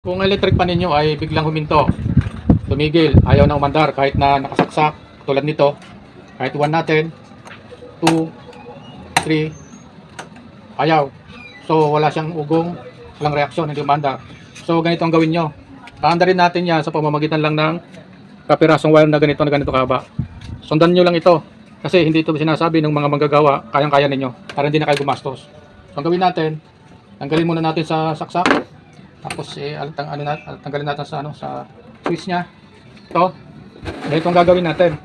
Kung electric pan ninyo ay biglang huminto, tumigil, ayaw na umandar kahit na nakasaksak, tulad nito, kahit 1 natin, 2, 3, ayaw. So wala siyang ugong, walang reaksyon, hindi umandar. So ganito ang gawin nyo. Paandarin natin yan sa pamamagitan lang ng kapirasong wire na ganito na ganito kahaba. Sundan nyo lang ito. Kasi hindi ito sinasabi ng mga manggagawa, kayang-kaya ninyo, para hindi na kayo gumastos. So ang gawin natin, tanggalin muna natin sa saksak. Tapos eh alatang ano na, tanggalin natin sa ano sa switch niya. Ito. Ganito ang gagawin natin.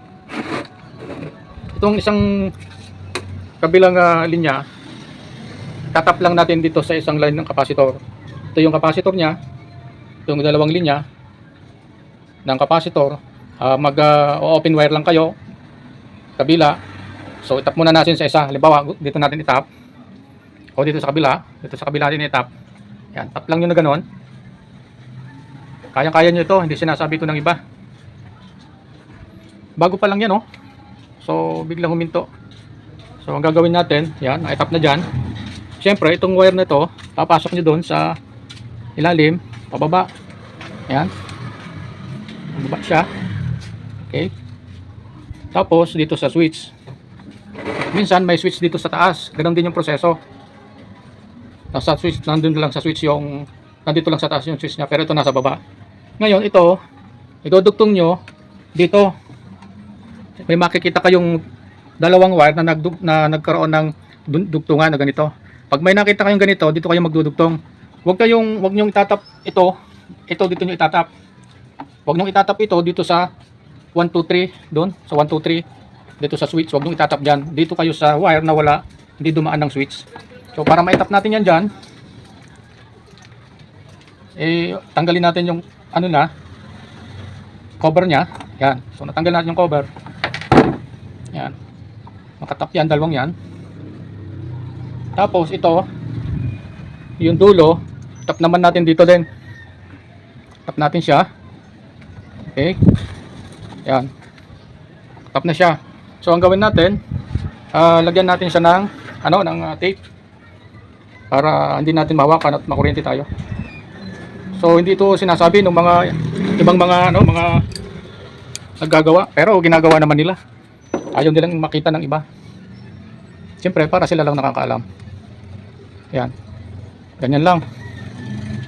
Itong isang kabilang ah, linya, tatap lang natin dito sa isang line ng kapasitor. Ito yung kapasitor niya. Itong dalawang linya ng kapasitor. Ah, mag ah, open wire lang kayo kabila. So itap muna natin sa isa. Halimbawa, dito natin itap. O dito sa kabila, dito sa kabila natin itap. Yan, tap lang nyo na ganon. Kayang-kaya nyo ito, hindi sinasabi ko ng iba. Bago pa lang yan, oh. So, biglang huminto. So, ang gagawin natin, yan, nakitap na dyan. Siyempre, itong wire na ito, papasok nyo doon sa ilalim, pababa. Yan. Pababa siya. Okay. Tapos, dito sa switch. Minsan, may switch dito sa taas. Ganon din yung proseso nasa switch, nandun lang sa switch yung, nandito lang sa taas yung switch niya, pero ito nasa baba. Ngayon, ito, idudugtong nyo, dito, may makikita kayong dalawang wire na, nagdug, na nagkaroon ng dugtungan na ganito. Pag may nakita kayong ganito, dito kayo magdudugtong. Huwag kayong, huwag nyo itatap ito, ito dito nyo itatap. Huwag nyo itatap ito dito sa 1, 2, 3, doon, sa 1, 2, 3, dito sa switch, huwag nyo itatap dyan. Dito kayo sa wire na wala, hindi dumaan ng switch. So para maitap natin yan dyan, eh tanggalin natin yung ano na, cover niya. Yan. So natanggal natin yung cover. Yan. Makatap yan, dalawang yan. Tapos ito, yung dulo, tap naman natin dito din. Tap natin siya. Okay. Yan. Tap na siya. So ang gawin natin, ah, lagyan natin siya ng ano, ng ah, tape para hindi natin mawakan at makuryente tayo. So hindi ito sinasabi ng mga ibang mga ano, mga naggagawa, pero ginagawa naman nila. Ayaw nilang makita ng iba. Siyempre, para sila lang nakakaalam. Yan. Ganyan lang.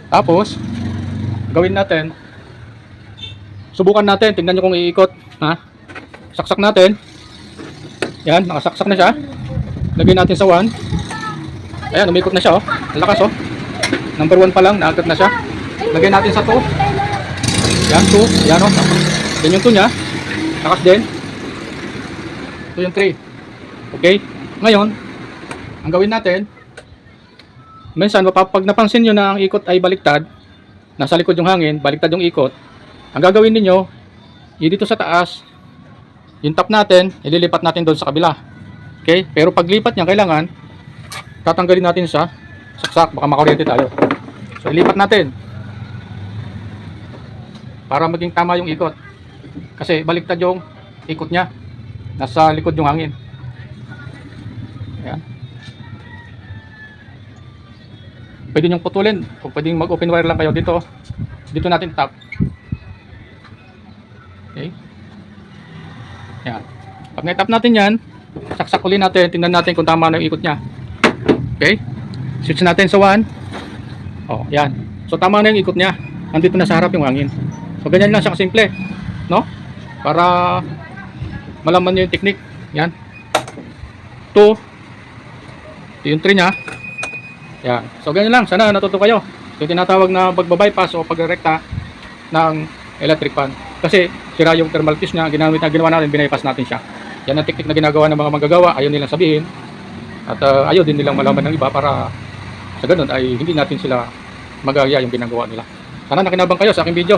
Tapos, gawin natin, subukan natin, tingnan nyo kung iikot. Ha? Saksak natin. Yan, nakasaksak na siya. Lagyan natin sa 1. Ayan, umikot na siya oh. Ang lakas oh. Number 1 pa lang, naagad na siya. Lagyan natin sa 2. Yan, 2. Yan oh. Yan yung 2 niya. Lakas din. Ito yung 3. Okay? Ngayon, ang gawin natin, minsan pag napansin nyo na ang ikot ay baliktad, nasa likod yung hangin, baliktad yung ikot, ang gagawin ninyo, yung dito sa taas, yung top natin, ililipat natin doon sa kabila. Okay? Pero paglipat niya, kailangan, tatanggalin natin sa saksak, baka makuryente tayo. So, ilipat natin. Para maging tama yung ikot. Kasi baliktad yung ikot niya. Nasa likod yung hangin. Ayan. Pwede niyong putulin. Kung pwedeng mag-open wire lang kayo dito. Dito natin tap. Okay. Yan. Pag na-tap natin yan, saksak ulit natin. Tingnan natin kung tama na yung ikot niya. Okay? Switch natin sa 1. Oh, yan. So tama na yung ikot niya. Nandito na sa harap yung hangin. So ganyan lang siya kasimple. No? Para malaman niyo yung technique. Yan. 2. Ito yung 3 niya. Yan. So ganyan lang. Sana natuto kayo. Yung tinatawag na pagbabypass o pagrekta ng electric fan. Kasi sira yung thermal fuse niya. Ginamit na ginawa natin, binaypass natin siya. Yan ang technique na ginagawa ng mga manggagawa. Ayaw nilang sabihin. At uh, ayaw din nilang malaman ng iba para sa ganun ay hindi natin sila magaya yung ginagawa nila. Sana nakinabang kayo sa aking video.